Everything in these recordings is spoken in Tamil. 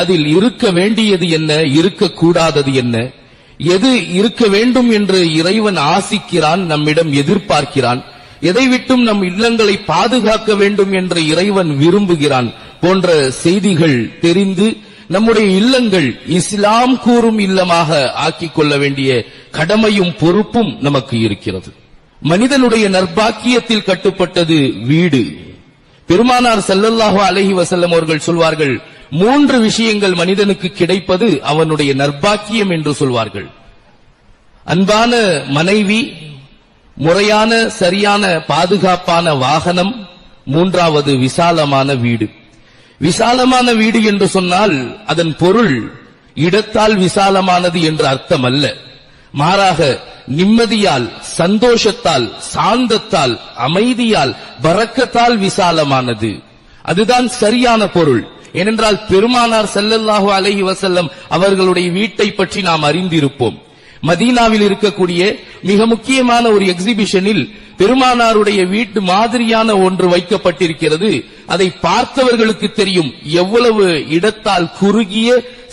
அதில் இருக்க வேண்டியது என்ன இருக்கக்கூடாதது என்ன? எது இருக்க வேண்டும் என்று இறைவன் ஆசிக்கிறான் நம்மிடம் எதிர்பார்க்கிறான்? எதை விட்டும் நம் இல்லங்களை பாதுகாக்க வேண்டும் என்று இறைவன் விரும்புகிறான் போன்ற செய்திகள் தெரிந்து நம்முடைய இல்லங்கள் இஸ்லாம் கூறும் இல்லமாக ஆக்கிக் கொள்ள வேண்டிய கடமையும் பொறுப்பும் நமக்கு இருக்கிறது. மனிதனுடைய நற்பாக்கியத்தில் கட்டுப்பட்டது வீடு. பெருமானார் ஸல்லல்லாஹு அலைஹி வசல்லம் அவர்கள் சொல்வார்கள் மூன்று விஷயங்கள் மனிதனுக்கு கிடைப்பது அவனுடைய நற்பாக்கியம் என்று சொல்வார்கள். அன்பான மனைவி முறையான சரியான பாதுகாப்பான வாகனம் மூன்றாவது விசாலமான வீடு. விசாலமான வீடு என்று சொன்னால் அதன் பொருள் இடத்தால் விசாலமானது என்று அர்த்தம் அல்ல மாறாக நிம்மதியால் சந்தோஷத்தால் சாந்தத்தால் அமைதியால் பறக்கத்தால் விசாலமானது. அதுதான் சரியான பொருள். ஏனென்றால் பெருமானார் செல்லல்லாஹு அலஹி வசல்லம் அவர்களுடைய வீட்டை பற்றி நாம் அறிந்திருப்போம். மதீனாவில் இருக்கக்கூடிய மிக முக்கியமான ஒரு எக்ஸிபிஷனில் பெருமானாருடைய வீட்டு மாதிரியான ஒன்று வைக்கப்பட்டிருக்கிறது. அதை பார்த்தவர்களுக்கு தெரியும். எவ்வளவு இடத்தால் குறுகிய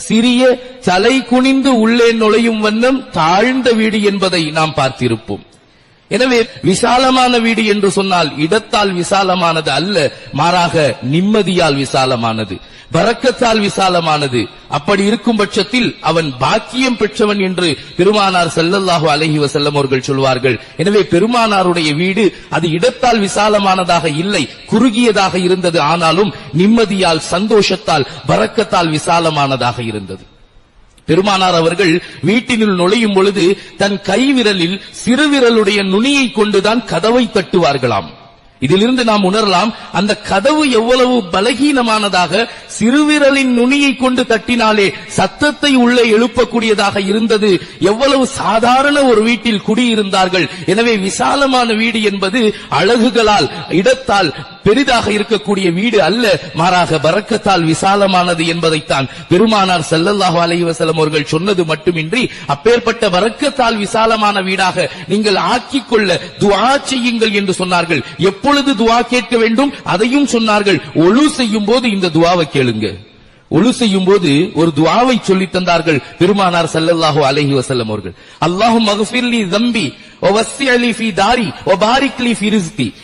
சிறிய தலை குனிந்து உள்ளே நுழையும் வண்ணம் தாழ்ந்த வீடு என்பதை நாம் பார்த்திருப்போம். எனவே விசாலமான வீடு என்று சொன்னால் இடத்தால் விசாலமானது அல்ல மாறாக நிம்மதியால் விசாலமானது பரக்கத்தால் விசாலமானது. அப்படி இருக்கும் பட்சத்தில் அவன் பாக்கியம் பெற்றவன் என்று பெருமானார் ஸல்லல்லாஹு அலைஹி வஸல்லம் அவர்கள் சொல்வார்கள். எனவே பெருமானாருடைய வீடு அது இடத்தால் விசாலமானதாக இல்லை குறுகியதாக இருந்தது. ஆனாலும் நிம்மதியால் சந்தோஷத்தால் பரக்கத்தால் விசாலமானதாக இருந்தது. பெருமானார் அவர்கள் வீட்டினுள் நுழையும் பொழுது தன் கைவிரலில் சிறுவிரலுடைய நுனியை கொண்டுதான் கதவை தட்டுவார்களாம். இதிலிருந்து நாம் உணரலாம் அந்த கதவு எவ்வளவு பலகீனமானதாக சிறுவிரலின் நுனியை கொண்டு தட்டினாலே சத்தத்தை உள்ளே எழுப்பக்கூடியதாக இருந்தது. எவ்வளவு சாதாரண ஒரு வீட்டில் குடியிருந்தார்கள். எனவே விசாலமான வீடு என்பது அழகுகளால் இடத்தால் பெரிதாக இருக்கக்கூடிய வீடு அல்ல. மாறாக பறக்கத்தால் விசாலமானது என்பதைத்தான் பெருமானார் செல்லல்லாஹு அலைவசலம் அவர்கள் சொன்னது மட்டுமின்றி அப்பேற்பட்ட வறக்கத்தால் விசாலமான வீடாக நீங்கள் ஆக்கிக் கொள்ள துவா செய்யுங்கள் என்று சொன்னார்கள். எப்பொழுது துவா கேட்க வேண்டும்? அதையும் சொன்னார்கள். ஒழு செய்யும் போது இந்த துவாவை கேளுங்க. ஒழு செய்யும் போது ஒரு துவாவை சொல்லி தந்தார்கள் பெருமானார் செல்லல்லாஹு அலஹி வசல்லம் அவர்கள். அல்லாஹும் மக்ஃபிர்லி தம்பி தாரி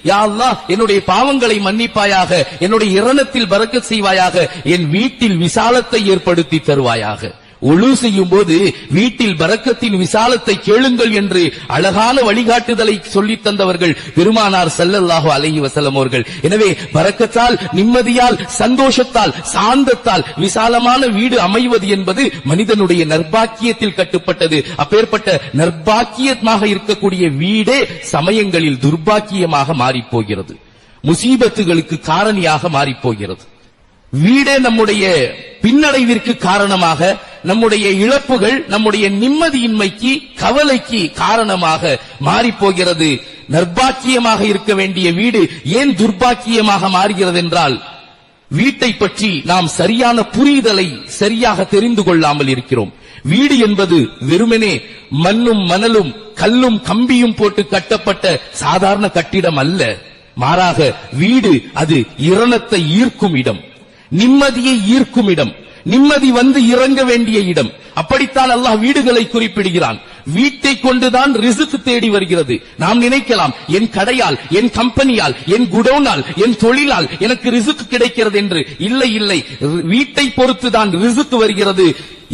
யா என்னுடைய பாவங்களை மன்னிப்பாயாக என்னுடைய இரணத்தில் பறக்க செய்வாயாக என் வீட்டில் விசாலத்தை ஏற்படுத்தி தருவாயாக. ஒழு செய்யும் போது வீட்டில் பறக்கத்தின் விசாலத்தை கேளுங்கள் என்று அழகான வழிகாட்டுதலை சொல்லித் தந்தவர்கள் பெருமானார் ஸல்லல்லாஹு அலைஹி வசலம் அவர்கள். எனவே பறக்கத்தால் நிம்மதியால் சந்தோஷத்தால் சாந்தத்தால் விசாலமான வீடு அமைவது என்பது மனிதனுடைய நற்பாக்கியத்தில் கட்டுப்பட்டது. அப்பேற்பட்ட நற்பாக்கியமாக இருக்கக்கூடிய வீடே சமயங்களில் துர்பாக்கியமாக மாறிப் போகிறது. முசீபத்துகளுக்கு காரணியாக மாறிப் போகிறது. வீடே நம்முடைய பின்னடைவிற்கு காரணமாக நம்முடைய இழப்புகள் நம்முடைய நிம்மதியின்மைக்கு கவலைக்கு காரணமாக மாறிப் போகிறது நர்பாக்கியமாக இருக்க வேண்டிய வீடு ஏன் துர்பாக்கியமாக மாறுகிறது என்றால் வீட்டை பற்றி நாம் சரியான புரிதலை சரியாக தெரிந்து கொள்ளாமல் இருக்கிறோம். வீடு என்பது வெறுமனே மண்ணும் மணலும் கல்லும் கம்பியும் போட்டு கட்டப்பட்ட சாதாரண கட்டிடம் அல்ல. மாறாக வீடு அது இரணத்தை ஈர்க்கும் இடம். நிம்மதியை ஈர்க்கும் இடம். நிம்மதி வந்து இறங்க வேண்டிய இடம். அப்படித்தான் அல்லாஹ் வீடுகளை குறிப்பிடுகிறான். வீட்டை கொண்டுதான் ரிசுக்கு தேடி வருகிறது. நாம் நினைக்கலாம் என் கடையால் என் கம்பெனியால் என் குடோனால் என் தொழிலால் எனக்கு ரிசுக்கு கிடைக்கிறது என்று. இல்லை இல்லை. வீட்டை பொறுத்துதான் ரிசுக்கு வருகிறது.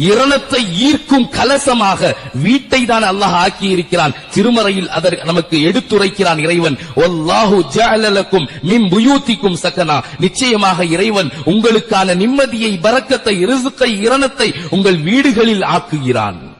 இரணத்தை ஈர்க்கும் கலசமாக வீட்டை தான் அல்லாஹ் ஆக்கி இருக்கிறான் திருமறையில் அதற்கு நமக்கு எடுத்துரைக்கிறான் இறைவன். ஒல்லாஹு ஜஅலலக்கும் மின் புயூத்திக்கும் சக்கனா நிச்சயமாக இறைவன் உங்களுக்கான நிம்மதியை பறக்கத்தை ரிசுக்கை இரணத்தை உங்கள் வீடுகளில் ஆக்குகிறான்.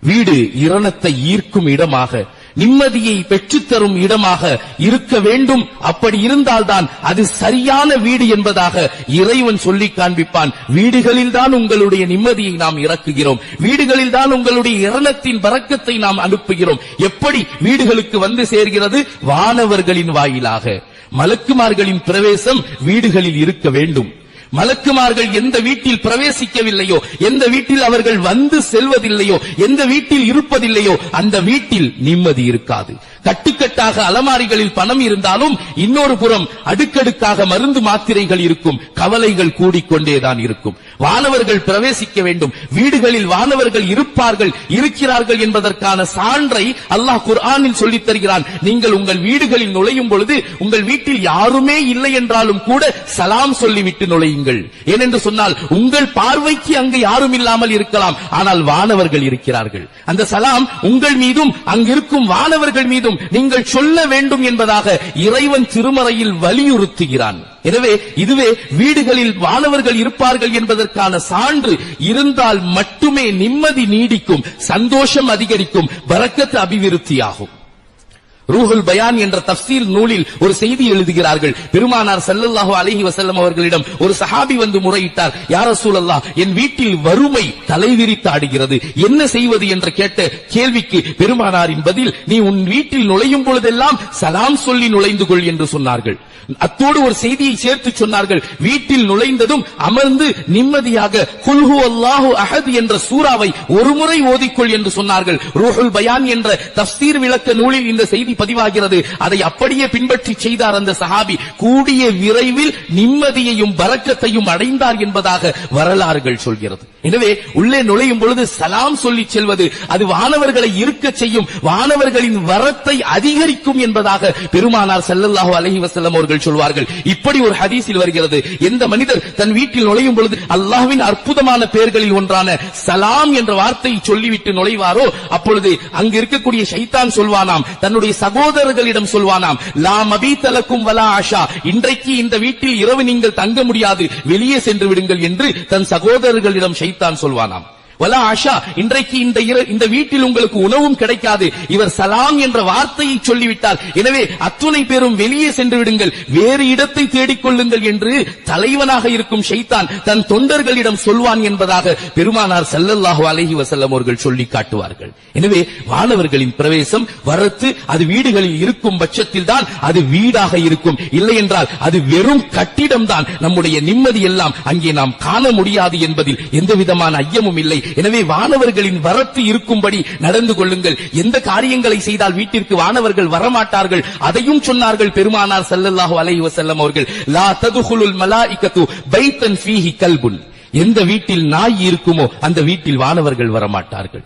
வீடு இரணத்தை ஈர்க்கும் இடமாக நிம்மதியை பெற்றுத்தரும் இடமாக இருக்க வேண்டும். அப்படி இருந்தால்தான் அது சரியான வீடு என்பதாக இறைவன் சொல்லி காண்பிப்பான். வீடுகளில் தான் உங்களுடைய நிம்மதியை நாம் இறக்குகிறோம். வீடுகளில் தான் உங்களுடைய இரணத்தின் பறக்கத்தை நாம் அனுப்புகிறோம். எப்படி வீடுகளுக்கு வந்து சேர்கிறது? வானவர்களின் வாயிலாக. மலக்குமார்களின் பிரவேசம் வீடுகளில் இருக்க வேண்டும். மலக்குமார்கள் எந்த வீட்டில் பிரவேசிக்கவில்லையோ எந்த வீட்டில் அவர்கள் வந்து செல்வதில்லையோ எந்த வீட்டில் இருப்பதில்லையோ அந்த வீட்டில் நிம்மதி இருக்காது. கட்டுக்கட்டாக அலமாரிகளில் பணம் இருந்தாலும் இன்னொரு புறம் அடுக்கடுக்காக மருந்து மாத்திரைகள் இருக்கும் கவலைகள் கூடிக்கொண்டேதான் இருக்கும். வானவர்கள் பிரவேசிக்க வேண்டும். வீடுகளில் வானவர்கள் இருப்பார்கள் இருக்கிறார்கள் என்பதற்கான சான்றை அல்லாஹ் குர்ஆனில் சொல்லித் தருகிறான். நீங்கள் உங்கள் வீடுகளில் நுழையும் பொழுது உங்கள் வீட்டில் யாருமே இல்லை என்றாலும் கூட சலாம் சொல்லிவிட்டு நுழையுங்கள். ஏனென்று சொன்னால் உங்கள் பார்வைக்கு அங்கு யாரும் இல்லாமல் இருக்கலாம். ஆனால் வானவர்கள் இருக்கிறார்கள். அந்த சலாம் உங்கள் மீதும் அங்கிருக்கும் வானவர்கள் மீதும் நீங்கள் சொல்ல வேண்டும் என்பதாக இறைவன் திருமறையில் வலியுறுத்துகிறான். எனவே இதுவே வீடுகளில் வானவர்கள் இருப்பார்கள் என்பதற்கான சான்று. இருந்தால் மட்டுமே நிம்மதி நீடிக்கும் சந்தோஷம் அதிகரிக்கும் வரக்கத்து அபிவிருத்தியாகும். ரூஹுல் பயான் என்ற தப்சீர் நூலில் ஒரு செய்தி எழுதுகிறார்கள். பெருமானார் ஸல்லல்லாஹு அலஹி வசல்லம் அவர்களிடம் ஒரு சஹாபி வந்து முறையிட்டார் யார சூழல்லா என் வீட்டில் வறுமை தலைவிரித்து ஆடுகிறது. என்ன செய்வது? என்று கேட்ட கேள்விக்கு பெருமானாரின் பதில் நீ உன் வீட்டில் நுழையும் பொழுதெல்லாம் சலாம் சொல்லி நுழைந்து கொள் என்று சொன்னார்கள். அத்தோடு ஒரு செய்தியை சேர்த்து சொன்னார்கள். வீட்டில் நுழைந்ததும் அமர்ந்து நிம்மதியாக குல்ஹு அல்லாஹு அஹத் என்ற சூறாவை ஒருமுறை ஓதிக்கொள் என்று சொன்னார்கள். ரூஹுல் பயான் என்ற தப்சீர் விளக்க நூலில் இந்த செய்தி பதிவாகிறது. அதை அப்படியே பின்பற்றி செய்தார் அந்த சஹாபி. கூடிய விரைவில் நிம்மதியையும் பரக்கத்தையும் அடைந்தார் என்பதாக வரலாறுகள் சொல்கிறது. எனவே உள்ளே நுழையும் பொழுது சலாம் சொல்லி செல்வது அது வானவர்களை இருக்க செய்யும் வானவர்களின் வரத்தை அதிகரிக்கும் என்பதாக பெருமானார் செல்லல்லாஹு அலஹி வசல்லம் அவர்கள் சொல்வார்கள். இப்படி ஒரு ஹதீஸில் வருகிறது. எந்த மனிதர் தன் வீட்டில் நுழையும் பொழுது அல்லாஹ்வின் அற்புதமான பெயர்களில் ஒன்றான சலாம் என்ற வார்த்தையை சொல்லிவிட்டு நுழைவாரோ அப்பொழுது அங்கு இருக்கக்கூடிய சைத்தான் சொல்வானாம். தன்னுடைய சகோதரர்களிடம் சொல்வானாம் லா மபீத்தலக்கும் வலா ஆஷா இன்றைக்கு இந்த வீட்டில் இரவு நீங்கள் தங்க முடியாது. வெளியே சென்று விடுங்கள் என்று தன் சகோதரர்களிடம் ஷைத்தான் சொல்வானாம். வலா ஆஷா இன்றைக்கு இந்த இர- இந்த வீட்டில் உங்களுக்கு உணவும் கிடைக்காது. இவர் சலாம் என்ற வார்த்தையை சொல்லிவிட்டார். எனவே அத்துணை பேரும் வெளியே சென்று விடுங்கள். வேறு இடத்தை தேடிக் கொள்ளுங்கள் என்று தலைவனாக இருக்கும் ஷைத்தான் தன் தொண்டர்களிடம் சொல்வான் என்பதாக பெருமானார் செல்லல்லாஹு அலஹி வசல்லம் அவர்கள் சொல்லி காட்டுவார்கள். எனவே மாணவர்களின் பிரவேசம் வரத்து அது வீடுகளில் இருக்கும் பட்சத்தில் தான் அது வீடாக இருக்கும். இல்லை என்றால் அது வெறும் கட்டிடம் தான். நம்முடைய நிம்மதி எல்லாம் அங்கே நாம் காண முடியாது என்பதில் எந்த விதமான ஐயமும் இல்லை. எனவே வானவர்களின் வரத்து இருக்கும்படி நடந்து கொள்ளுங்கள். எந்த காரியங்களை செய்தால் வீட்டிற்கு வானவர்கள் வரமாட்டார்கள்? அதையும் சொன்னார்கள் பெருமானார் ஸல்லல்லாஹு அலைஹி வஸல்லம் அவர்கள். லா ததுகுலுல் மலாயிகத்து பைத்தன் ஃபீஹி கல்புன். எந்த வீட்டில் நாய் இருக்குமோ அந்த வீட்டில் வானவர்கள் வரமாட்டார்கள்.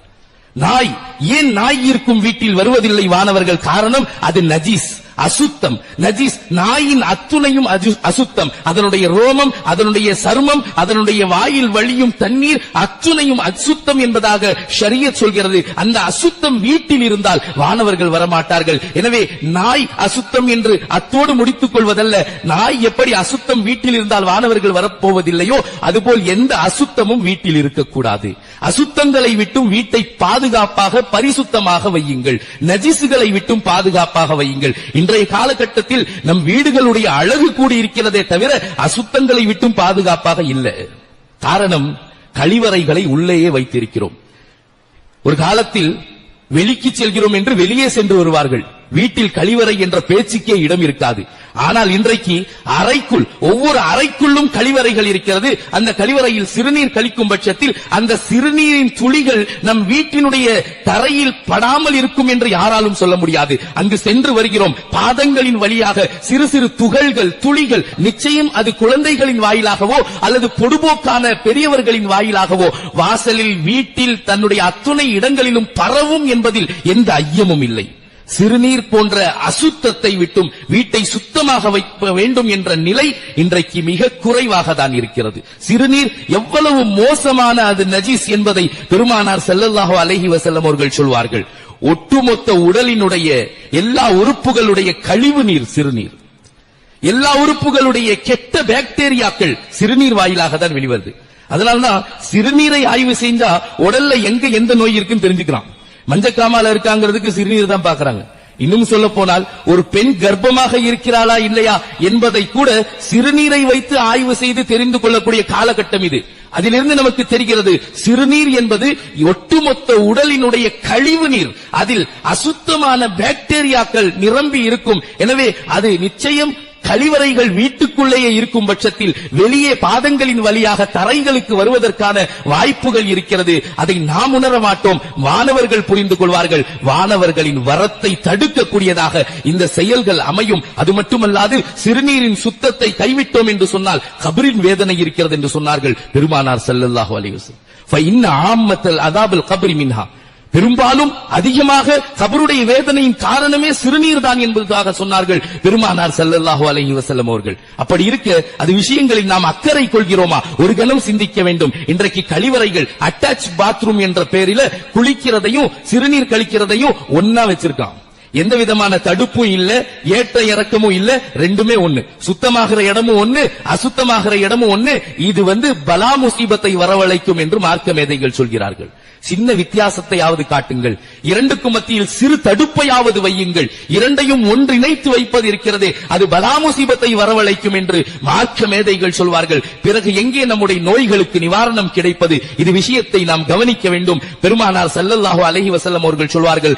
நாய் ஏன் நாய் இருக்கும் வீட்டில் வருவதில்லை வானவர்கள்? காரணம் அது நஜீஸ். அசுத்தம். நஜீஸ் நாயின் அத்துணையும் அசுத்தம். அதனுடைய ரோமம் அதனுடைய சர்மம் அதனுடைய வாயில் வழியும் தண்ணீர் அத்துணையும் அசுத்தம் என்பதாக ஷரியத் சொல்கிறது. அந்த அசுத்தம் வீட்டில் இருந்தால் வானவர்கள் வரமாட்டார்கள். எனவே நாய் அசுத்தம் என்று அத்தோடு முடித்துக் கொள்வதல்ல. நாய் எப்படி அசுத்தம் வீட்டில் இருந்தால் வானவர்கள் வரப்போவதில்லையோ அதுபோல் எந்த அசுத்தமும் வீட்டில் இருக்கக்கூடாது. அசுத்தங்களை விட்டும் வீட்டை பாதுகாப்பாக பரிசுத்தமாக வையுங்கள். நஜிசுகளை விட்டும் பாதுகாப்பாக வையுங்கள். இன்றைய காலகட்டத்தில் நம் வீடுகளுடைய அழகு கூடி இருக்கிறதே தவிர அசுத்தங்களை விட்டும் பாதுகாப்பாக இல்லை. காரணம் கழிவறைகளை உள்ளேயே வைத்திருக்கிறோம். ஒரு காலத்தில் வெளிக்கு செல்கிறோம் என்று வெளியே சென்று வருவார்கள். வீட்டில் கழிவறை என்ற பேச்சுக்கே இடம் இருக்காது. ஆனால் இன்றைக்கு அறைக்குள் ஒவ்வொரு அறைக்குள்ளும் கழிவறைகள் இருக்கிறது. அந்த கழிவறையில் சிறுநீர் கழிக்கும் பட்சத்தில் அந்த சிறுநீரின் துளிகள் நம் வீட்டினுடைய தரையில் படாமல் இருக்கும் என்று யாராலும் சொல்ல முடியாது. அங்கு சென்று வருகிறோம். பாதங்களின் வழியாக சிறு சிறு துகள்கள் துளிகள் நிச்சயம் அது குழந்தைகளின் வாயிலாகவோ அல்லது பொடுபோக்கான பெரியவர்களின் வாயிலாகவோ வாசலில் வீட்டில் தன்னுடைய அத்துணை இடங்களிலும் பரவும் என்பதில் எந்த ஐயமும் இல்லை. சிறுநீர் போன்ற அசுத்தத்தை விட்டும் வீட்டை சுத்தமாக வைக்க வேண்டும் என்ற நிலை இன்றைக்கு மிக குறைவாக தான் இருக்கிறது. சிறுநீர் எவ்வளவு மோசமான அது நஜீஸ் என்பதை பெருமானார் ஸல்லல்லாஹு அலைஹி வசல்லம் அவர்கள் சொல்வார்கள். ஒட்டுமொத்த உடலினுடைய எல்லா உறுப்புகளுடைய கழிவு நீர் சிறுநீர். எல்லா உறுப்புகளுடைய கெட்ட பாக்டீரியாக்கள் சிறுநீர் வாயிலாக தான் வெளிவருது. அதனாலதான் சிறுநீரை ஆய்வு செஞ்சா உடல்ல எங்க எந்த நோய் இருக்குன்னு தெரிஞ்சுக்கலாம் மஞ்சக்காமால இருக்காங்கிறதுக்கு சிறுநீர் தான் பாக்குறாங்க. இன்னும் சொல்ல போனால் ஒரு பெண் கர்ப்பமாக இருக்கிறாளா இல்லையா என்பதை கூட சிறுநீரை வைத்து ஆய்வு செய்து தெரிந்து கொள்ளக்கூடிய காலகட்டம் இது. அதிலிருந்து நமக்கு தெரிகிறது சிறுநீர் என்பது ஒட்டுமொத்த உடலினுடைய கழிவு நீர். அதில் அசுத்தமான பாக்டீரியாக்கள் நிரம்பி இருக்கும். எனவே அது நிச்சயம் கழிவறைகள் வீட்டுக்குள்ளேயே இருக்கும் பட்சத்தில் வெளியே பாதங்களின் வழியாக தரைகளுக்கு வருவதற்கான வாய்ப்புகள் இருக்கிறது. அதை நாம் உணர மாட்டோம். வானவர்கள் புரிந்து கொள்வார்கள். வானவர்களின் வரத்தை தடுக்கக்கூடியதாக இந்த செயல்கள் அமையும். அது மட்டுமல்லாது சிறுநீரின் சுத்தத்தை கைவிட்டோம் என்று சொன்னால் கபரின் வேதனை இருக்கிறது என்று சொன்னார்கள் பெருமானார் செல்லல்லாஹு அலைவசம் இன்ன ஆமத்தல் அதாபல் கபரி மின்ஹா. பெரும்பாலும் அதிகமாக கபருடைய வேதனையின் காரணமே சிறுநீர் தான் என்பதாக சொன்னார்கள் பெருமானார் செல்லல்லாஹு அலஹி வசல்லம் அவர்கள். அப்படி இருக்க அது விஷயங்களில் நாம் அக்கறை கொள்கிறோமா? ஒரு கணம் சிந்திக்க வேண்டும். இன்றைக்கு கழிவறைகள் அட்டாச் பாத்ரூம் என்ற பெயரில குளிக்கிறதையும் சிறுநீர் கழிக்கிறதையும் ஒன்னா வச்சிருக்கான். எந்த விதமான தடுப்பும் இல்ல ஏற்ற இறக்கமும் இல்ல ரெண்டுமே ஒண்ணு. சுத்தமாகிற இடமும் ஒண்ணு அசுத்தமாகிற இடமும் ஒண்ணு. இது வந்து பலா முசீபத்தை வரவழைக்கும் என்று மார்க்க மேதைகள் சொல்கிறார்கள். சின்ன வித்தியாசத்தையாவது காட்டுங்கள். இரண்டுக்கும் மத்தியில் சிறு தடுப்பையாவது வையுங்கள். இரண்டையும் ஒன்றிணைத்து வைப்பது இருக்கிறது. அது பலாமுசீபத்தை வரவழைக்கும் என்று மார்க்க மேதைகள் சொல்வார்கள். பிறகு எங்கே நம்முடைய நோய்களுக்கு நிவாரணம் கிடைப்பது? இது விஷயத்தை நாம் கவனிக்க வேண்டும். பெருமானார் சல்லல்லாஹு அலஹி வசல்லம் அவர்கள் சொல்வார்கள்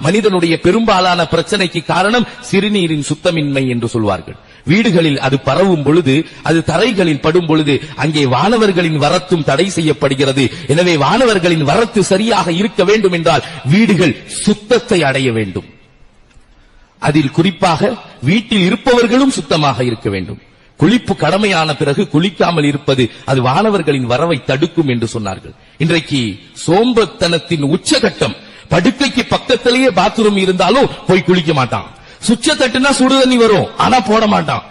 மனிதனுடைய பெரும்பாலான பிரச்சனைக்கு காரணம் சிறுநீரின் சுத்தமின்மை என்று சொல்வார்கள். வீடுகளில் அது பரவும் பொழுது அது தரைகளில் படும் பொழுது அங்கே வானவர்களின் வரத்தும் தடை செய்யப்படுகிறது. எனவே வானவர்களின் வரத்து சரியாக இருக்க வேண்டும் என்றால் வீடுகள் சுத்தத்தை அடைய வேண்டும். அதில் குறிப்பாக வீட்டில் இருப்பவர்களும் சுத்தமாக இருக்க வேண்டும். குளிப்பு கடமையான பிறகு குளிக்காமல் இருப்பது அது வானவர்களின் வரவை தடுக்கும் என்று சொன்னார்கள். இன்றைக்கு சோம்பத்தனத்தின் உச்சகட்டம். படுக்கைக்கு பக்கத்திலேயே பாத்ரூம் இருந்தாலும் போய் குளிக்க மாட்டான். சுச்ச தட்டுனா சுடு தண்ணி வரும். ஆனா போட மாட்டான்.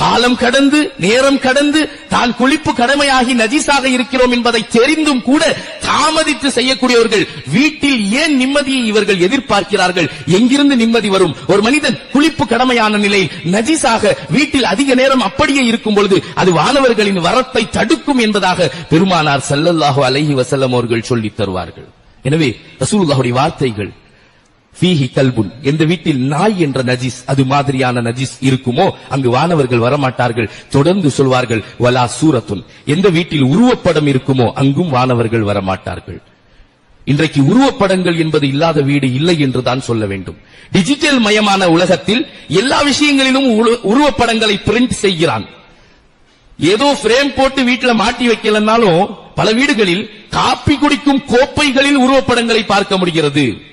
காலம் கடந்து நேரம் கடந்து தான் குளிப்பு கடமையாகி நஜீஸாக இருக்கிறோம் என்பதை தெரிந்தும் கூட தாமதித்து செய்யக்கூடியவர்கள் வீட்டில் ஏன் நிம்மதியை இவர்கள் எதிர்பார்க்கிறார்கள்? எங்கிருந்து நிம்மதி வரும்? ஒரு மனிதன் குளிப்பு கடமையான நிலையில் நஜீஸாக வீட்டில் அதிக நேரம் அப்படியே இருக்கும் பொழுது அது வானவர்களின் வரத்தை தடுக்கும் என்பதாக பெருமானார் ஸல்லல்லாஹு அலஹி வசல்லம் அவர்கள் சொல்லித் தருவார்கள். எனவே ரசூலுல்லாஹுடைய வார்த்தைகள் ஃபீஹி கல்புன். எந்த வீட்டில் நாய் என்ற நஜீஸ் அது மாதிரியான நஜீஸ் இருக்குமோ அங்கு வானவர்கள் வரமாட்டார்கள். தொடர்ந்து சொல்வார்கள் வலா சூரத்துன். எந்த வீட்டில் உருவப்படம் இருக்குமோ அங்கும் வானவர்கள் வரமாட்டார்கள். இன்றைக்கு உருவப்படங்கள் என்பது இல்லாத வீடு இல்லை என்று தான் சொல்ல வேண்டும். டிஜிட்டல் மயமான உலகத்தில் எல்லா விஷயங்களிலும் உரு- உருவப்படங்களை பிரிண்ட் செய்கிறான். ஏதோ பிரேம் போட்டு வீட்டுல மாட்டி வைக்கலன்னாலும் பல வீடுகளில் காப்பி குடிக்கும் கோப்பைகளில் உருவப்படங்களை பார்க்க முடிகிறது.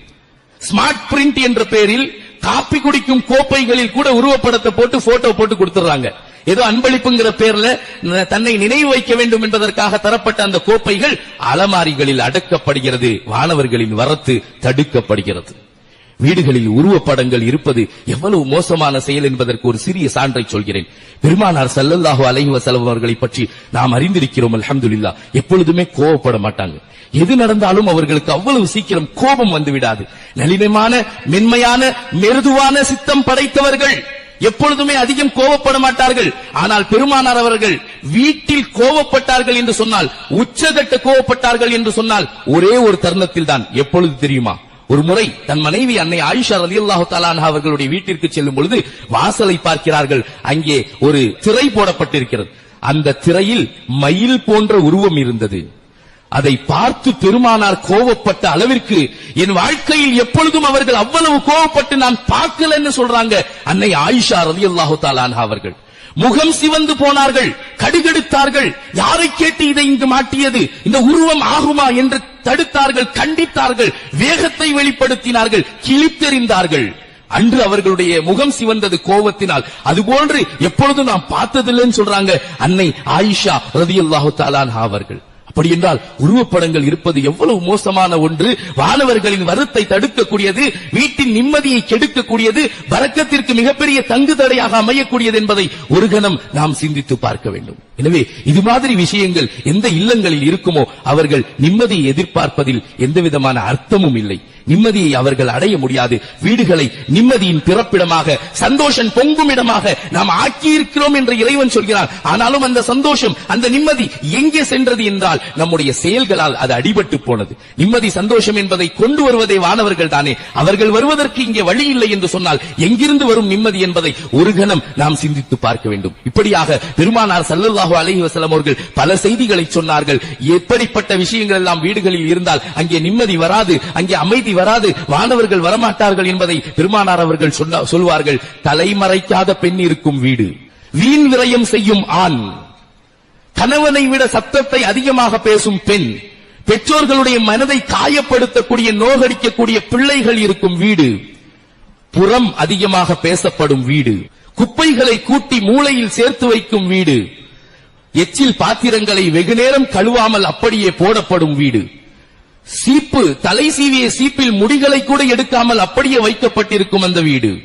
ஸ்மார்ட் பிரிண்ட் என்ற பெயரில் காப்பி குடிக்கும் கோப்பைகளில் கூட உருவப்படத்தை போட்டு போட்டோ போட்டு கொடுத்துறாங்க ஏதோ அன்பளிப்புங்கிற பேர்ல தன்னை நினைவு வைக்க வேண்டும் என்பதற்காக தரப்பட்ட அந்த கோப்பைகள் அலமாரிகளில் அடக்கப்படுகிறது வானவர்களின் வரத்து தடுக்கப்படுகிறது. வீடுகளில் உருவப்படங்கள் இருப்பது எவ்வளவு மோசமான செயல் என்பதற்கு ஒரு சிறிய சான்றை சொல்கிறேன். பெருமானார் ஸல்லல்லாஹு அலைவ வஸல்லம் அவர்களை பற்றி நாம் அறிந்திருக்கிறோம் அல்ஹம்துலில்லாஹ் எப்பொழுதுமே கோவப்பட மாட்டாங்க. எது நடந்தாலும் அவர்களுக்கு அவ்வளவு சீக்கிரம் கோபம் வந்து விடாது. நளினமான மென்மையான மிருதுவான சித்தம் படைத்தவர்கள் எப்பொழுதுமே அதிகம் கோவப்பட மாட்டார்கள். ஆனால் பெருமானார் அவர்கள் வீட்டில் கோவப்பட்டார்கள் என்று சொன்னால் உச்சகட்ட கோவப்பட்டார்கள் என்று சொன்னால் ஒரே ஒரு தருணத்தில் தான் எப்பொழுது தெரியுமா? ஒரு முறை தன் மனைவி அன்னை ஆயிஷா ரலியல்லாஹு அல்லாஹு அன்ஹா அவர்களுடைய வீட்டிற்கு செல்லும் பொழுது வாசலை பார்க்கிறார்கள். அங்கே ஒரு திரை போடப்பட்டிருக்கிறது. அந்த திரையில் மயில் போன்ற உருவம் இருந்தது. அதை பார்த்து பெருமானார் கோவப்பட்ட அளவிற்கு என் வாழ்க்கையில் எப்பொழுதும் அவர்கள் அவ்வளவு கோவப்பட்டு நான் பார்க்கலன்னு சொல்றாங்க அன்னை ஆயிஷா ரலி அல்லாஹு அன்ஹா அவர்கள். முகம் சிவந்து போனார்கள் கடுகெடுத்தார்கள். யாரை கேட்டு இதை இங்கு மாட்டியது? இந்த உருவம் ஆகுமா என்று தடுத்தார்கள் கண்டித்தார்கள் வேகத்தை வெளிப்படுத்தினார்கள் கிழித்தெறிந்தார்கள். அன்று அவர்களுடைய முகம் சிவந்தது கோபத்தினால். அதுபோன்று எப்பொழுதும் நாம் பார்த்ததில்லைன்னு சொல்றாங்க அன்னை ஆயிஷா ரதியுல்லாஹு தாலான் அவர்கள். அப்படி என்றால் உருவப்படங்கள் இருப்பது எவ்வளவு மோசமான ஒன்று? வானவர்களின் வருத்தை தடுக்கக்கூடியது வீட்டின் நிம்மதியை கெடுக்கக்கூடியது வழக்கத்திற்கு மிகப்பெரிய தங்கு தடையாக அமையக்கூடியது என்பதை ஒரு கணம் நாம் சிந்தித்து பார்க்க வேண்டும். எனவே இது மாதிரி விஷயங்கள் எந்த இல்லங்களில் இருக்குமோ அவர்கள் நிம்மதியை எதிர்பார்ப்பதில் எந்த விதமான அர்த்தமும் இல்லை. நிம்மதியை அவர்கள் அடைய முடியாது. வீடுகளை நிம்மதியின் பிறப்பிடமாக சந்தோஷம் பொங்கும் இடமாக நாம் ஆக்கியிருக்கிறோம் என்று இறைவன் சொல்கிறார் ஆனாலும் அந்த சந்தோஷம் அந்த நிம்மதி எங்கே சென்றது என்றால் நம்முடைய செயல்களால் அது அடிபட்டு போனது. நிம்மதி சந்தோஷம் என்பதை கொண்டு வருவதே வானவர்கள் தானே. அவர்கள் வருவதற்கு இங்கே வழி இல்லை என்று சொன்னால் எங்கிருந்து வரும் நிம்மதி என்பதை ஒரு கணம் நாம் சிந்தித்து பார்க்க வேண்டும். இப்படியாக பெருமானார் சல்லல்லாஹு அலஹி வசலம் அவர்கள் பல செய்திகளை சொன்னார்கள். எப்படிப்பட்ட விஷயங்கள் எல்லாம் வீடுகளில் இருந்தால் அங்கே நிம்மதி வராது அங்கே அமைதி வராது. வானவர்கள் வரமாட்டார்கள் என்பதை பெருமானார் அவர்கள் சொன்ன- சொல்வார்கள். தலைமறைக்காத பெண் இருக்கும் வீடு. வீண் விரயம் செய்யும் ஆண். கணவனை விட சத்தத்தை அதிகமாக பேசும் பெண். பெற்றோர்களுடைய மனதை காயப்படுத்தக்கூடிய நோகடிக்கக்கூடிய பிள்ளைகள் இருக்கும் வீடு. புறம் அதிகமாக பேசப்படும் வீடு. குப்பைகளை கூட்டி மூளையில் சேர்த்து வைக்கும் வீடு. எச்சில் பாத்திரங்களை வெகுநேரம் கழுவாமல் அப்படியே போடப்படும் வீடு. சீப்பு தலை சீவிய சீப்பில் முடிகளை கூட எடுக்காமல் அப்படியே வைக்கப்பட்டிருக்கும் அந்த வீடு.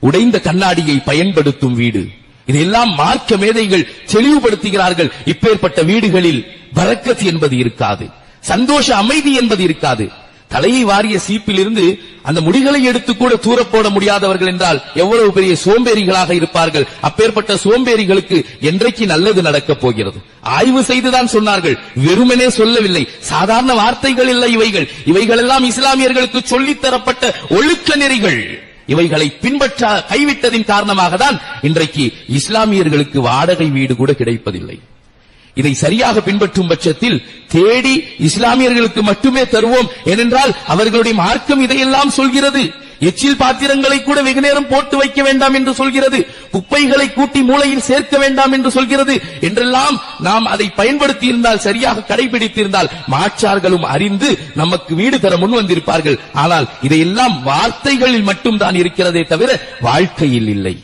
உடைந்த கண்ணாடியை பயன்படுத்தும் வீடு. இதையெல்லாம் மார்க்க மேதைகள் தெளிவுபடுத்துகிறார்கள். இப்பேற்பட்ட வீடுகளில் பரக்கத் என்பது இருக்காது. சந்தோஷ அமைதி என்பது இருக்காது. தலையை வாரிய சீப்பிலிருந்து அந்த முடிகளை எடுத்து கூட தூர போட முடியாதவர்கள் என்றால் எவ்வளவு பெரிய சோம்பேறிகளாக இருப்பார்கள். அப்பேற்பட்ட சோம்பேறிகளுக்கு என்றைக்கு நல்லது நடக்கப் போகிறது? ஆய்வு செய்துதான் சொன்னார்கள். வெறுமனே சொல்லவில்லை. சாதாரண வார்த்தைகள் இல்லை இவைகள். இவைகள் எல்லாம் இஸ்லாமியர்களுக்கு சொல்லித் தரப்பட்ட ஒழுக்க நெறிகள். இவைகளை பின்பற்ற கைவிட்டதின் காரணமாக தான் இன்றைக்கு இஸ்லாமியர்களுக்கு வாடகை வீடு கூட கிடைப்பதில்லை. இதை சரியாக பின்பற்றும் பட்சத்தில் தேடி இஸ்லாமியர்களுக்கு மட்டுமே தருவோம் ஏனென்றால் அவர்களுடைய மார்க்கம் இதையெல்லாம் சொல்கிறது. எச்சில் பாத்திரங்களை கூட வெகு நேரம் போட்டு வைக்க வேண்டாம் என்று சொல்கிறது. குப்பைகளை கூட்டி மூளையில் சேர்க்க வேண்டாம் என்று சொல்கிறது. என்றெல்லாம் நாம் அதை பயன்படுத்தி இருந்தால் சரியாக கடைபிடித்திருந்தால் மாற்றார்களும் அறிந்து நமக்கு வீடு தர முன் வந்திருப்பார்கள். ஆனால் இதையெல்லாம் வார்த்தைகளில் மட்டும்தான் இருக்கிறதே தவிர வாழ்க்கையில் இல்லை.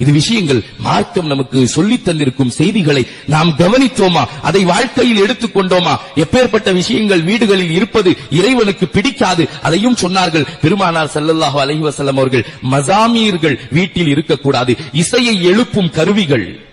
இது விஷயங்கள் மார்க்கம் நமக்கு சொல்லித் தந்திருக்கும் செய்திகளை நாம் கவனித்தோமா? அதை வாழ்க்கையில் எடுத்துக்கொண்டோமா எப்பேற்பட்ட விஷயங்கள் வீடுகளில் இருப்பது இறைவனுக்கு பிடிக்காது? அதையும் சொன்னார்கள் பெருமானார் சல்லல்லாஹு அலைஹி வஸல்லம் அவர்கள். மசாமீர்கள் வீட்டில் இருக்கக்கூடாது. இசையை எழுப்பும் கருவிகள்.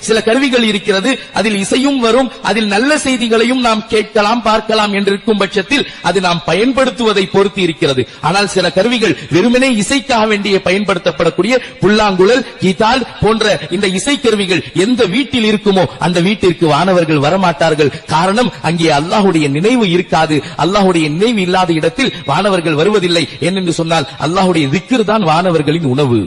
சில கருவிகள் இருக்கிறது. அதில் இசையும் வரும். அதில் நல்ல செய்திகளையும் நாம் கேட்கலாம் பார்க்கலாம் என்று இருக்கும் பட்சத்தில் அது நாம் பயன்படுத்துவதை பொறுத்து இருக்கிறது. ஆனால் சில கருவிகள் வெறுமனே இசைக்காக வேண்டிய பயன்படுத்தப்படக்கூடிய புல்லாங்குழல் கீதால் போன்ற இந்த இசை கருவிகள் எந்த வீட்டில் இருக்குமோ அந்த வீட்டிற்கு வானவர்கள் வரமாட்டார்கள். காரணம் அங்கே அல்லாஹுடைய நினைவு இருக்காது. அல்லாஹுடைய நினைவு இல்லாத இடத்தில் வானவர்கள் வருவதில்லை. ஏனென்று சொன்னால் அல்லாஹுடைய திக்ர் தான் வானவர்களின் உணவு.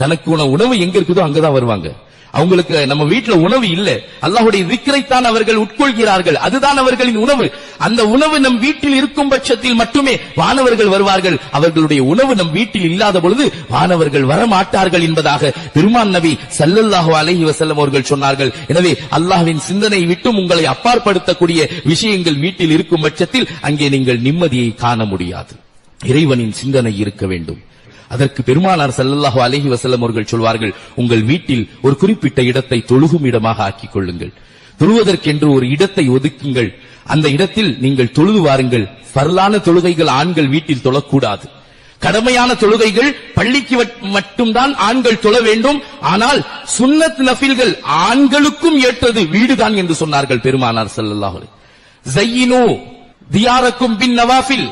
தனக்கு உணவு எங்க இருக்குதோ அங்கதான் வருவாங்க. அவங்களுக்கு நம்ம வீட்டுல உணவு இல்லை. அல்லாஹுடைய விக்கிரைத்தான் அவர்கள் உட்கொள்கிறார்கள். அதுதான் அவர்களின் உணவு. அந்த உணவு நம் வீட்டில் இருக்கும் பட்சத்தில் மட்டுமே வானவர்கள் வருவார்கள். அவர்களுடைய உணவு நம் வீட்டில் இல்லாத பொழுது வானவர்கள் வரமாட்டார்கள் என்பதாக பெருமான் நபி சல்லல்லாஹு அலஹி வசல்லம் அவர்கள் சொன்னார்கள். எனவே அல்லாஹ்வின் சிந்தனை விட்டும் உங்களை அப்பாற்படுத்தக்கூடிய விஷயங்கள் வீட்டில் இருக்கும் பட்சத்தில் அங்கே நீங்கள் நிம்மதியை காண முடியாது. இறைவனின் சிந்தனை இருக்க வேண்டும். அதற்கு பெருமானார் ஸல்லல்லாஹு அலஹி வசல்லம் அவர்கள் சொல்வார்கள் உங்கள் வீட்டில் ஒரு குறிப்பிட்ட இடத்தை தொழுகும் இடமாக ஆக்கிக் கொள்ளுங்கள். தொழுவதற்கென்று ஒரு இடத்தை ஒதுக்குங்கள். அந்த இடத்தில் நீங்கள் தொழுது வாருங்கள். பரலான தொழுகைகள் ஆண்கள் வீட்டில் தொழக்கூடாது. கடமையான தொழுகைகள் பள்ளிக்கு மட்டும்தான் ஆண்கள் தொழ வேண்டும். ஆனால் சுன்னத் நஃபில்கள் ஆண்களுக்கும் ஏற்றது வீடுதான் என்று சொன்னார்கள் பெருமானார் செல்லல்லாஹு ஜையினோ தியாரக்கும் பின் நவாஃபில்.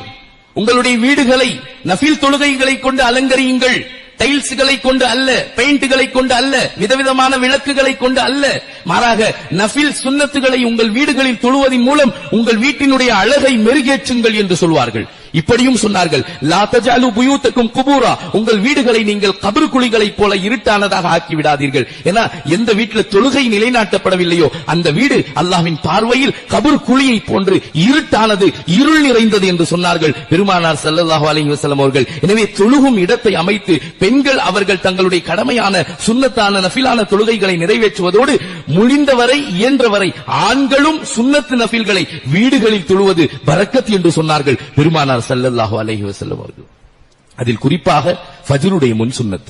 உங்களுடைய வீடுகளை நஃபில் தொழுகைகளை கொண்டு அலங்கரியுங்கள். டைல்ஸ்களை கொண்டு அல்ல பெயிண்ட்களை கொண்டு அல்ல விதவிதமான விளக்குகளை கொண்டு அல்ல. மாறாக நஃபில் சுண்ணத்துகளை உங்கள் வீடுகளில் தொழுவதன் மூலம் உங்கள் வீட்டினுடைய அழகை மெருகேற்றுங்கள் என்று சொல்வார்கள். இப்படியும் சொன்னார்கள். லா தஜாலு புயூத்தக்கும் குபூரா. உங்கள் வீடுகளை நீங்கள் கபரு குழிகளைப் போல இருட்டானதாக ஆக்கி விடாதீர்கள் ஏன்னா எந்த வீட்டில் தொழுகை நிலைநாட்டப்படவில்லையோ அந்த வீடு அல்லாவின் பார்வையில் கபரு குழியை போன்று இருட்டானது இருள் நிறைந்தது என்று சொன்னார்கள். பெருமானார் ஸல்லல்லாஹு அலி வசலம் அவர்கள் எனவே தொழுகும் இடத்தை அமைத்து பெண்கள் அவர்கள் தங்களுடைய கடமையான சுண்ணத்தான நஃபிலான தொழுகைகளை நிறைவேற்றுவதோடு முடிந்தவரை இயன்றவரை ஆண்களும் சுண்ணத்து நஃபில்களை வீடுகளில் தொழுவது பரக்கத் என்று சொன்னார்கள். பெருமானார் பெருமானார் சல்லல்லாஹு அலஹி வசல்லம் அவர்கள். அதில் குறிப்பாக ஃபஜ்ருடைய முன் சுன்னத்.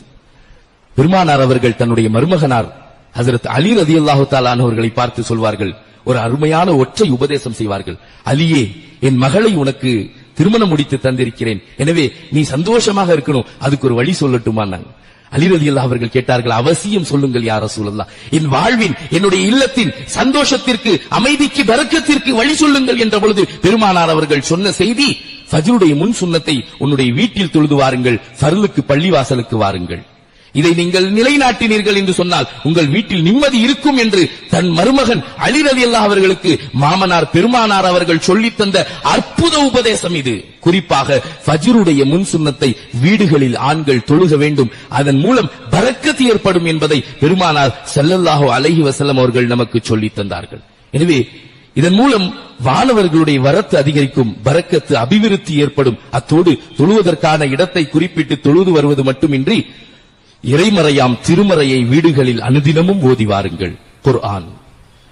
பெருமானார் அவர்கள் தன்னுடைய மருமகனார் ஹசரத் அலி ரதியல்லாஹு தாலான் அவர்களை பார்த்து சொல்வார்கள் ஒரு அருமையான ஒற்றை உபதேசம் செய்வார்கள். அலியே என் மகளை உனக்கு திருமணம் முடித்து தந்திருக்கிறேன். எனவே நீ சந்தோஷமாக இருக்கணும். அதுக்கு ஒரு வழி சொல்லட்டுமா நான் அலி அவர்கள் கேட்டார்கள் அவசியம் சொல்லுங்கள் யார ரசூலல்லாஹ். என் வாழ்வின் என்னுடைய இல்லத்தின் சந்தோஷத்திற்கு அமைதிக்கு பறக்கத்திற்கு வழி சொல்லுங்கள் என்ற பொழுது பெருமானார் அவர்கள் சொன்ன செய்தி ஃபஜ்ருடைய முன் சுன்னத்தை உன்னுடைய வீட்டில் தொழுது வாருங்கள் ஃபர்லுக்கு பள்ளிவாசலுக்கு வாருங்கள். இதை நீங்கள் நிலைநாட்டினீர்கள் என்று சொன்னால் உங்கள் வீட்டில் நிம்மதி இருக்கும் என்று தன் மருமகன் அலி அல்லா அவர்களுக்கு மாமனார் பெருமானார் அவர்கள் சொல்லி தந்த அற்புத உபதேசம் இது. குறிப்பாக ஃபஜ்ருடைய முன் சுன்னத்தை வீடுகளில் ஆண்கள் தொழுக வேண்டும். அதன் மூலம் பரக்கத்து ஏற்படும் என்பதை பெருமானார் செல்லல்லாஹோ அலஹி வசல்லம் அவர்கள் நமக்கு சொல்லி தந்தார்கள். எனவே இதன் மூலம் வானவர்களுடைய வரத்து அதிகரிக்கும் வரக்கத்து அபிவிருத்தி ஏற்படும். அத்தோடு தொழுவதற்கான இடத்தை குறிப்பிட்டு தொழுது வருவது மட்டுமின்றி இறைமறையாம் திருமறையை வீடுகளில் அனுதினமும் ஓதி வாருங்கள். குர்ஆன்.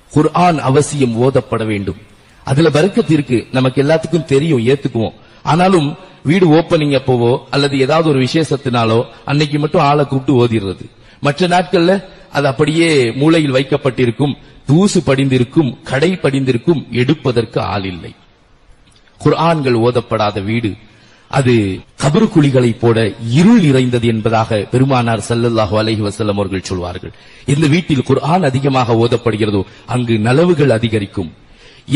குர்ஆன் அவசியம் ஓதப்பட வேண்டும். அதுல பரக்கத்து இருக்கு. நமக்கு எல்லாத்துக்கும் தெரியும் ஏத்துக்குவோம். ஆனாலும் வீடு ஓப்பனிங் அப்போவோ அல்லது ஏதாவது ஒரு விசேஷத்தினாலோ அன்னைக்கு மட்டும் ஆளை கூப்பிட்டு ஓதிடுறது. மற்ற நாட்கள்ல அது அப்படியே மூளையில் வைக்கப்பட்டிருக்கும் தூசு படிந்திருக்கும் கடை படிந்திருக்கும் எடுப்பதற்கு ஆள் இல்லை. குர்ஆன்கள் ஓதப்படாத வீடு. அது கபரு குழிகளை போட இருள் நிறைந்தது என்பதாக பெருமானார் சல்லல்லாஹு அலஹி வசல்லம் அவர்கள் சொல்வார்கள். எந்த வீட்டில் குர்ஆன் அதிகமாக ஓதப்படுகிறதோ அங்கு நலவுகள் அதிகரிக்கும்.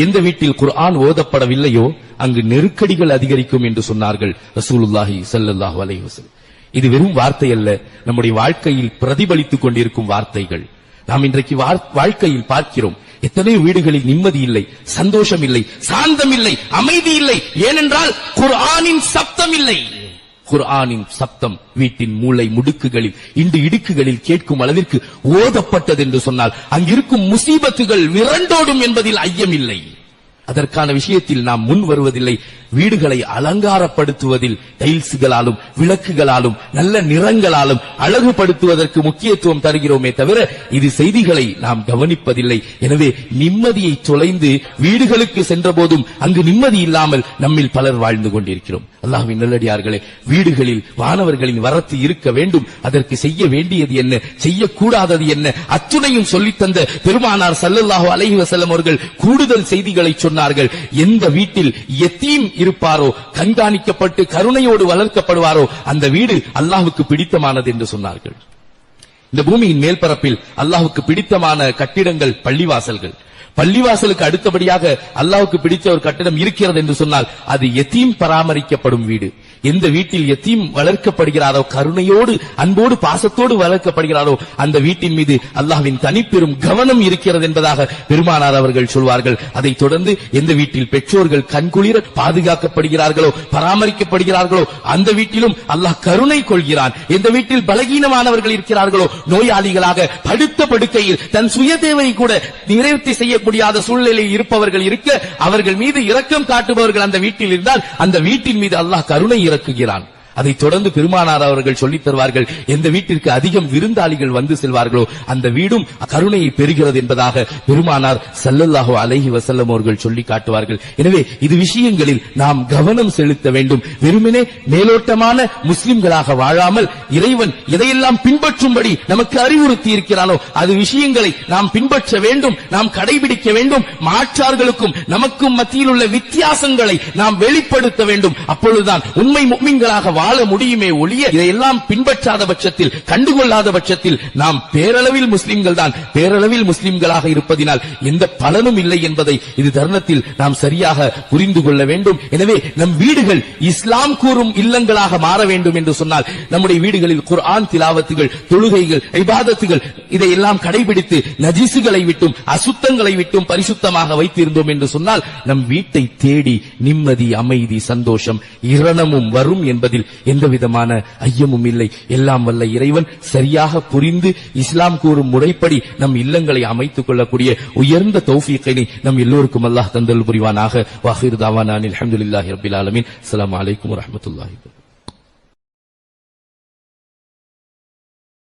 எந்த வீட்டில் குர்ஆன் ஓதப்படவில்லையோ அங்கு நெருக்கடிகள் அதிகரிக்கும் என்று சொன்னார்கள் ரசூலுல்லாஹி ஸல்லல்லாஹு அலஹி வசல்லம் இது வெறும் வார்த்தை அல்ல நம்முடைய வாழ்க்கையில் பிரதிபலித்துக் கொண்டிருக்கும் வார்த்தைகள். நாம் இன்றைக்கு வாழ்க்கையில் பார்க்கிறோம். எத்தனையோ வீடுகளில் நிம்மதி இல்லை சந்தோஷம் இல்லை சாந்தம் இல்லை அமைதி இல்லை. ஏனென்றால் குர்ஆனின் சப்தம் இல்லை. குர்ஆனின் சப்தம் வீட்டின் மூளை முடுக்குகளில் இன்று இடுக்குகளில் கேட்கும் அளவிற்கு ஓதப்பட்டது என்று சொன்னால் அங்கிருக்கும் முசீபத்துகள் விரண்டோடும் என்பதில் ஐயமில்லை. அதற்கான விஷயத்தில் நாம் முன் வருவதில்லை. வீடுகளை அலங்காரப்படுத்துவதில் டைல்ஸுகளாலும் விளக்குகளாலும் நல்ல நிறங்களாலும் அழகுபடுத்துவதற்கு முக்கியத்துவம் தருகிறோமே தவிர இது செய்திகளை நாம் கவனிப்பதில்லை. எனவே நிம்மதியை தொலைந்து வீடுகளுக்கு சென்ற போதும் அங்கு நிம்மதி இல்லாமல் நம்மில் பலர் வாழ்ந்து கொண்டிருக்கிறோம். அல்லாஹின் நல்லடியார்களே வீடுகளில் வானவர்களின் வரத்து இருக்க வேண்டும். அதற்கு செய்ய வேண்டியது என்ன? செய்யக்கூடாதது என்ன? அத்துணையும் சொல்லித் தந்த பெருமானார் ஸல்லல்லாஹு அலைஹி வசல்லம் அவர்கள் கூடுதல் செய்திகளை சொன்னார்கள். எந்த வீட்டில் எத்தீம் இருப்பாரோ கண்காணிக்கப்பட்டு கருணையோடு வளர்க்கப்படுவாரோ அந்த வீடு அல்லாஹுக்கு பிடித்தமானது என்று சொன்னார்கள். இந்த பூமியின் மேல்பரப்பில் அல்லாஹுக்கு பிடித்தமான கட்டிடங்கள் பள்ளிவாசல்கள். பள்ளிவாசலுக்கு அடுத்தபடியாக அல்லாஹுக்கு பிடித்த ஒரு கட்டிடம் இருக்கிறது என்று சொன்னால் அது எத்தீம் பராமரிக்கப்படும் வீடு. எந்த வீட்டில் எத்தீம் வளர்க்கப்படுகிறாரோ கருணையோடு அன்போடு பாசத்தோடு வளர்க்கப்படுகிறாரோ அந்த வீட்டின் மீது அல்லாஹ்வின் தனிப்பெரும் கவனம் இருக்கிறது என்பதாக பெருமானார் அவர்கள் சொல்வார்கள். அதைத் தொடர்ந்து எந்த வீட்டில் பெற்றோர்கள் கண்குளிர பாதுகாக்கப்படுகிறார்களோ பராமரிக்கப்படுகிறார்களோ அந்த வீட்டிலும் அல்லாஹ் கருணை கொள்கிறான். எந்த வீட்டில் பலகீனமானவர்கள் இருக்கிறார்களோ நோயாளிகளாக படுத்த படுக்கையில் தன் சுய தேவையை கூட நிறைவேற்றி செய்ய முடியாத சூழ்நிலையில் இருப்பவர்கள் இருக்க அவர்கள் மீது இரக்கம் காட்டுபவர்கள் அந்த வீட்டில் இருந்தால் அந்த வீட்டின் மீது அல்லாஹ் கருணை இறக்குகிறான். அதை தொடர்ந்து பெருமானார் அவர்கள் சொல்லித் தருவார்கள் எந்த வீட்டிற்கு அதிகம் விருந்தாளிகள் வந்து செல்வார்களோ அந்த வீடும் கருணையை பெறுகிறது என்பதாக பெருமானார் சல்லல்லாஹோ அலஹி வசல்லம் அவர்கள் சொல்லி காட்டுவார்கள். எனவே இது விஷயங்களில் நாம் கவனம் செலுத்த வேண்டும். வெறுமனே மேலோட்டமான முஸ்லிம்களாக வாழாமல் இறைவன் எதையெல்லாம் பின்பற்றும்படி நமக்கு அறிவுறுத்தி இருக்கிறானோ அது விஷயங்களை நாம் பின்பற்ற வேண்டும் நாம் கடைபிடிக்க வேண்டும். மாற்றார்களுக்கும் நமக்கும் மத்தியில் உள்ள வித்தியாசங்களை நாம் வெளிப்படுத்த வேண்டும். அப்பொழுதுதான் உண்மை முக்மின்களாக வாழ முடியுமே ஒழிய இதையெல்லாம் பின்பற்றாத பட்சத்தில் கண்டுகொள்ளாத பட்சத்தில் நாம் பேரளவில் முஸ்லிம்கள் தான் பேரளவில் முஸ்லிம்களாக இருப்பதினால் எந்த பலனும் இல்லை என்பதை இது தருணத்தில் நாம் சரியாக புரிந்து கொள்ள வேண்டும். எனவே நம் வீடுகள் இஸ்லாம் கூறும் இல்லங்களாக மாற வேண்டும் என்று சொன்னால் நம்முடைய வீடுகளில் குர்ஆன் திலாவத்துகள் தொழுகைகள் இபாதத்துகள் இதையெல்லாம் கடைபிடித்து நஜிசுகளை விட்டும் அசுத்தங்களை விட்டும் பரிசுத்தமாக வைத்திருந்தோம் என்று சொன்னால் நம் வீட்டை தேடி நிம்மதி அமைதி சந்தோஷம் இரணமும் வரும் என்பதில் எந்த விதமான ஐயமும் இல்லை. எல்லாம் வல்ல இறைவன் சரியாக புரிந்து இஸ்லாம் கூறும் முறைப்படி நம் இல்லங்களை அமைத்துக் கொள்ளக்கூடிய உயர்ந்த தௌஃபீக்கினை நம் எல்லோருக்கும் அல்லாஹ் தந்தல் புரிவானாக. வாஹிர் தாவானில் அஹமதுல்லாஹி ரப்பில் ஆலமின். அலாம் வலைக்கம் வரஹ்மத்துல்லாஹி